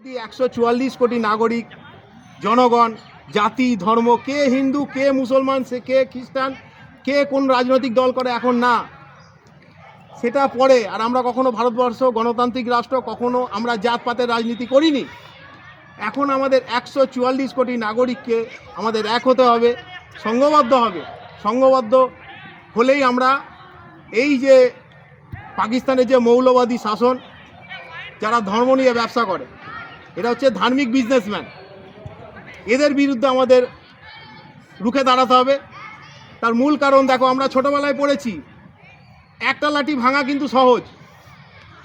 যদি একশো চুয়াল্লিশ কোটি নাগরিক, জনগণ, জাতি, ধর্ম, কে হিন্দু, কে মুসলমান, সে কে খ্রিস্টান, কে কোন রাজনৈতিক দল করে, এখন না। সেটা পরে, আর আমরা কখনো ভারতবর্ষ, গণতান্ত্রিক রাষ্ট্র, কখনো আমরা জাতপাতের রাজনীতি করিনি। এখন আমাদের একশো চুয়াল্লিশ কোটি নাগরিককে আমাদের এক হতে হবে সংঘবদ্ধ হবে। সংঘবদ্ধ হলেই আমরা এই যে পাকিস্তানের যে মৌলবাদী শাসন, যারা ধর্ম নিয়ে ব্যবসা করে এটা হচ্ছে ধার্মিক বিজনেসম্যান এদের বিরুদ্ধে আমাদের রুখে দাঁড়াতে হবে। তার মূল কারণ, দেখো, আমরা ছোটোবেলায় পড়েছি, একটা লাঠি ভাঙা কিন্তু সহজ,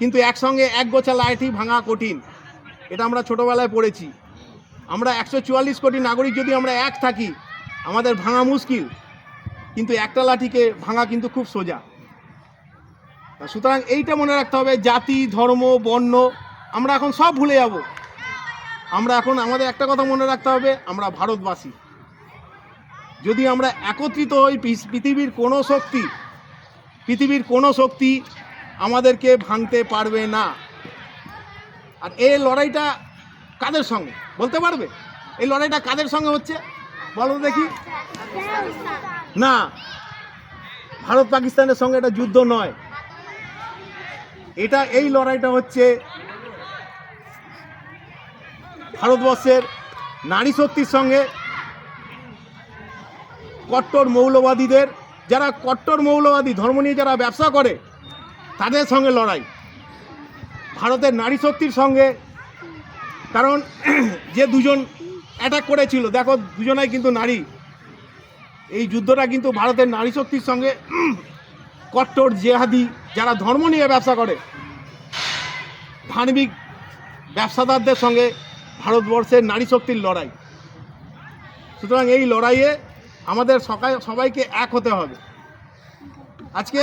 কিন্তু একসঙ্গে এক গোছা লাঠি ভাঙা কঠিন। এটা আমরা ছোটোবেলায় পড়েছি। আমরা একশো চুয়াল্লিশ কোটি নাগরিক, যদি আমরা এক থাকি, আমাদের ভাঙা মুশকিল, কিন্তু একটা লাঠিকে ভাঙা কিন্তু খুব সোজা। সুতরাং এইটা মনে রাখতে হবে, জাতি, ধর্ম, বর্ণ, আমরা এখন সব ভুলে যাব। আমরা এখন আমাদের একটা কথা মনে রাখতে হবে, আমরা ভারতবাসী। যদি আমরা একত্রিত হই পৃথিবীর কোনো শক্তি, পৃথিবীর কোনো শক্তি আমাদেরকে ভাঙতে পারবে না। আর এই লড়াইটা কাদের সঙ্গে? বলতে পারবে? এই লড়াইটা কাদের সঙ্গে হচ্ছে? বলো দেখি। না ভারত পাকিস্তানের সঙ্গে এটা যুদ্ধ নয়। এটা, এই লড়াইটা হচ্ছে ভারতবর্ষের নারী শক্তির সঙ্গে কট্টর মৌলবাদীদের, যারা কট্টর মৌলবাদী ধর্ম নিয়ে যারা ব্যবসা করে, তাদের সঙ্গে লড়াই। ভারতের নারী শক্তির সঙ্গে, কারণ যে দুজন অ্যাটাক করেছিল, দেখো দুজনাই কিন্তু নারী। এই যুদ্ধটা কিন্তু ভারতের নারী শক্তির সঙ্গে কট্টর জেহাদি যারা ধর্ম নিয়ে ব্যবসা করে, ধার্মিক ব্যবসাদারদের সঙ্গে ভারতবর্ষের নারী শক্তির লড়াই। সুতরাং এই লড়াইয়ে আমাদের সকাই, সবাইকে এক হতে হবে। আজকে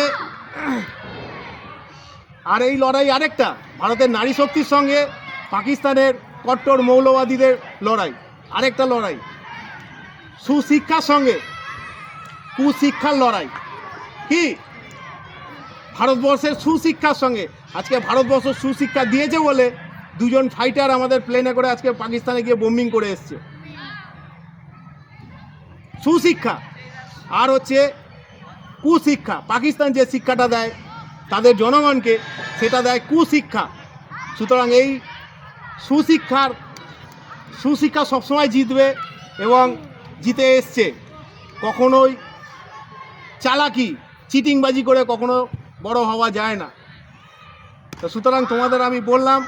আর এই লড়াই আরেকটা, ভারতের নারী শক্তির সঙ্গে পাকিস্তানের কট্টর মৌলবাদীদের লড়াই, আরেকটা লড়াই। সুশিক্ষার সঙ্গে কুশিক্ষার লড়াই। কি? ভারতবর্ষের সুশিক্ষার সঙ্গে। আজকে ভারতবর্ষ সুশিক্ষা দিয়েছে বলে দুজন ফাইটার আমাদের প্লেনে করে আজকে পাকিস্তানে গিয়ে বোম্বিং করে এসছে। সুশিক্ষা আর হচ্ছে কুশিক্ষা। পাকিস্তান যে শিক্ষাটা দেয়, তাদের জনগণকে সেটা দেয় কুশিক্ষা। সুতরাং এই সুশিক্ষার, সুশিক্ষা সবসময় জিতবে এবং জিতে এসছে। কখনোই চালাকি, চিটিংবাজি করে কখনো বড় হওয়া যায় না। তো সুতরাং তোমাদের আমি বললাম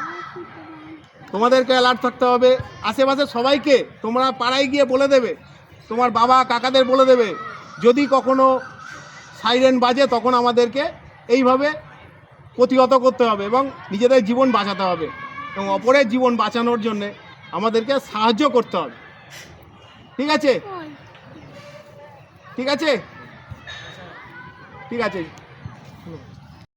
তোমাদেরকে অ্যালার্ট থাকতে হবে। আশেপাশে সবাইকে তোমরা পাড়ায় গিয়ে বলে দেবে। তোমার বাবা কাকাদের বলে দেবে। যদি কখনো সাইরেন বাজে তখন আমাদেরকে এইভাবে প্রতিহত করতে হবে এবং নিজেদের জীবন বাঁচাতে হবে এবং অপরের জীবন বাঁচানোর জন্যে আমাদেরকে সাহায্য করতে হবে। ঠিক আছে? ঠিক আছে? ঠিক আছে।